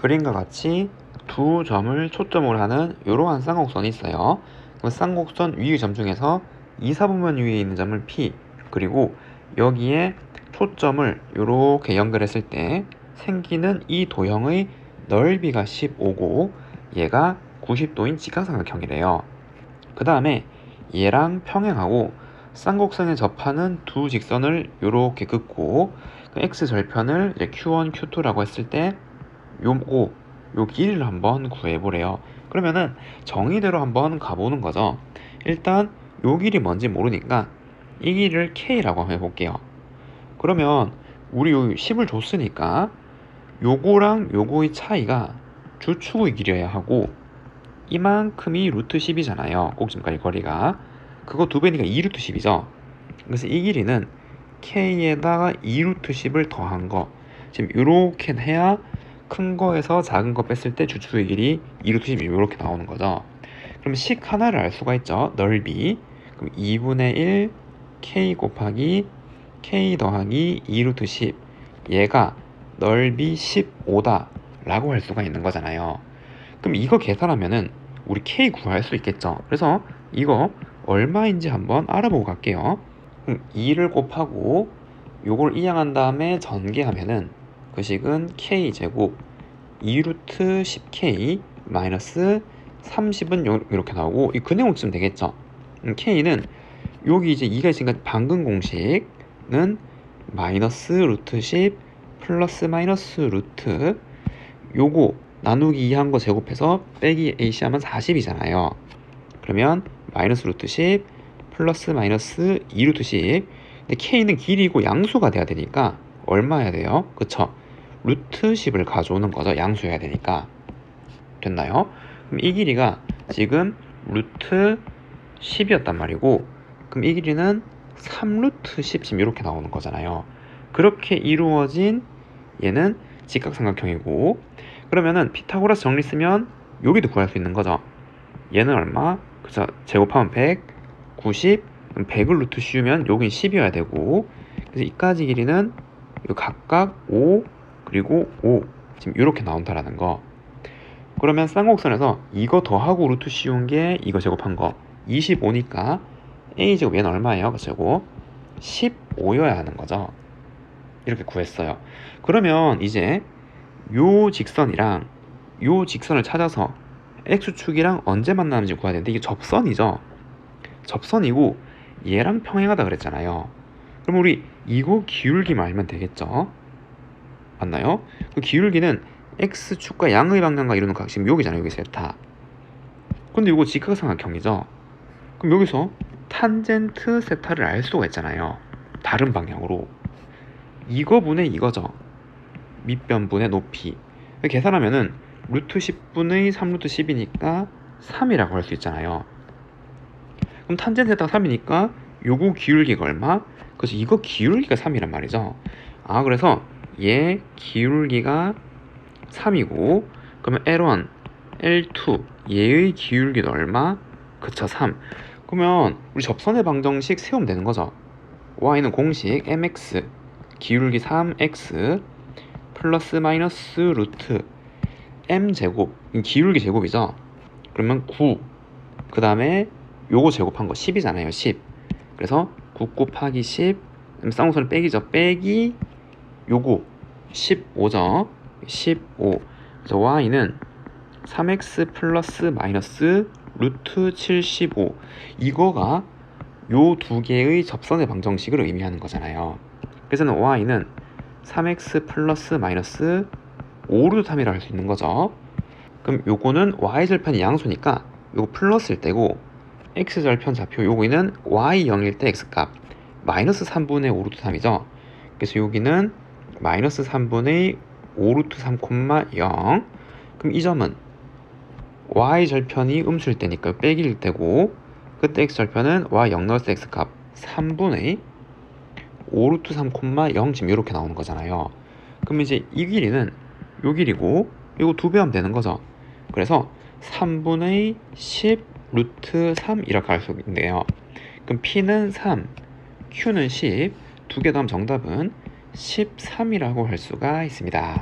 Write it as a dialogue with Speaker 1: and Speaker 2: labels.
Speaker 1: 그림과 같이 두 점을 초점으로 하는 이러한 쌍곡선이 있어요. 그 쌍곡선 위의 점 중에서 2, 4분면 위에 있는 점을 P 그리고 여기에 초점을 이렇게 연결했을 때 생기는 이 도형의 넓이가 15고 얘가 90도인 직각삼각형이래요. 그 다음에 얘랑 평행하고 쌍곡선에 접하는 두 직선을 이렇게 긋고 그 x 절편을 이제 q1, q2라고 했을 때 요거 요 길이를 한번 구해보래요. 그러면은 정의대로 한번 가보는 거죠. 일단 요 길이 뭔지 모르니까 이 길이를 k라고 한번 해볼게요. 그러면 우리 요 10을 줬으니까 요거랑 요거의 차이가 주축의 길이어야 하고 이만큼이 루트 10이잖아요. 꼭지점까지 거리가. 그거 두 배니까 2루트 10이죠. 그래서 이 길이는 k에다가 2루트 10을 더한 거. 지금 이렇게 해야 큰 거에서 작은 거 뺐을 때 주축의 길이 2루트 10이 이렇게 나오는 거죠. 그럼 식 하나를 알 수가 있죠. 넓이. 그럼 2분의 1 k 곱하기 k 더하기 2루트 10. 얘가 넓이 15다 라고 할 수가 있는 거잖아요. 그럼 이거 계산하면은 우리 k 구할 수 있겠죠. 그래서 이거 얼마인지 한번 알아보고 갈게요. 그럼 2를 곱하고 요걸 이항한 다음에 전개하면은 그 식은 k 제곱 2루트 10k 마이너스 30은 요- 이렇게 나오고 이 근해공쯤 되겠죠. 음, k는 여기 이제 2가 있으니까 방금 공식은 마이너스 루트 10 플러스 마이너스 루트 요거 나누기 2 한 거 제곱해서 빼기 AC 하면 40이잖아요. 그러면 마이너스 루트 10 플러스 마이너스 2 루트 10 근데 K는 길이고 양수가 돼야 되니까 얼마 해야 돼요? 그쵸? 루트 10을 가져오는 거죠. 양수해야 되니까. 됐나요? 그럼 이 길이가 지금 루트 10이었단 말이고 그럼 이 길이는 3루트 10 지금 이렇게 나오는 거잖아요. 그렇게 이루어진 얘는 직각삼각형이고 그러면은 피타고라스 정리 쓰면 여기도 구할 수 있는 거죠. 얘는 얼마? 그래서 제곱하면 100, 90, 그럼 100을 루트 씌우면 여긴 10이어야 되고 그래서 이까지 길이는 요 각각 5 그리고 5 지금 이렇게 나온다라는 거. 그러면 쌍곡선에서 이거 더하고 루트 씌운 게 이거 제곱한 거 25니까 a 제곱 얘는 얼마예요? 그 제곱 15여야 하는 거죠. 이렇게 구했어요. 그러면 이제 요 직선이랑 요 직선을 찾아서 x축이랑 언제 만나는지 구해야 되는데 이게 접선이죠. 접선이고 얘랑 평행하다 그랬잖아요. 그럼 우리 이거 기울기만 알면 되겠죠? 맞나요? 그 기울기는 x축과 양의 방향과 이루는 각심 여기잖아요. 여기 세타. 근데 이거 직각삼각형이죠. 그럼 여기서 탄젠트 세타를 알 수가 있잖아요. 다른 방향으로. 이거분의 이거죠. 밑변분의 높이. 계산하면은 루트 10분의 3루트 10이니까 3이라고 할 수 있잖아요. 그럼 탄젠트에다가 3이니까 요거 기울기가 얼마? 그래서 이거 기울기가 3이란 말이죠. 아 그래서 얘 기울기가 3이고 그러면 L1, L2 얘의 기울기는 얼마? 그쵸 3. 그러면 우리 접선의 방정식 세우면 되는 거죠. y는 공식 mx 기울기 3x 플러스 마이너스 루트 m 제곱 이 기울기 제곱이죠. 그러면 9. 그 다음에 요거 제곱한 거 10이잖아요. 10. 그래서 9 곱하기 10 그럼 쌍곡선을 빼기죠. 빼기 요거 15죠. 15. 그래서 y는 3x 플러스 마이너스 루트 75 이거가 요 두 개의 접선의 방정식을 의미하는 거잖아요. 그래서는 y는 3x 플러스 마이너스 5루트 3이라 할 수 있는 거죠. 그럼 요거는 y절편이 양수니까 요거 플러스일 때고 x절편 좌표 요거는 y0일 때 x값 마이너스 3분의 5루트 3이죠. 그래서 여기는 마이너스 3분의 5루트 3,0 그럼 이 점은 y절편이 음수일 때니까 빼기일 때고 그때 x절편은 y0 넣었을 때 x값 3분의 5루트 3,0 지금 이렇게 나오는 거잖아요. 그럼 이제 이 길이는 요 길이고 이거 두 배 하면 되는 거죠. 그래서 3분의 10 루트 3 이렇게 할 수 있는데요. 그럼 p는 3, q는 10, 두개 더하면 정답은 13이라고 할 수가 있습니다.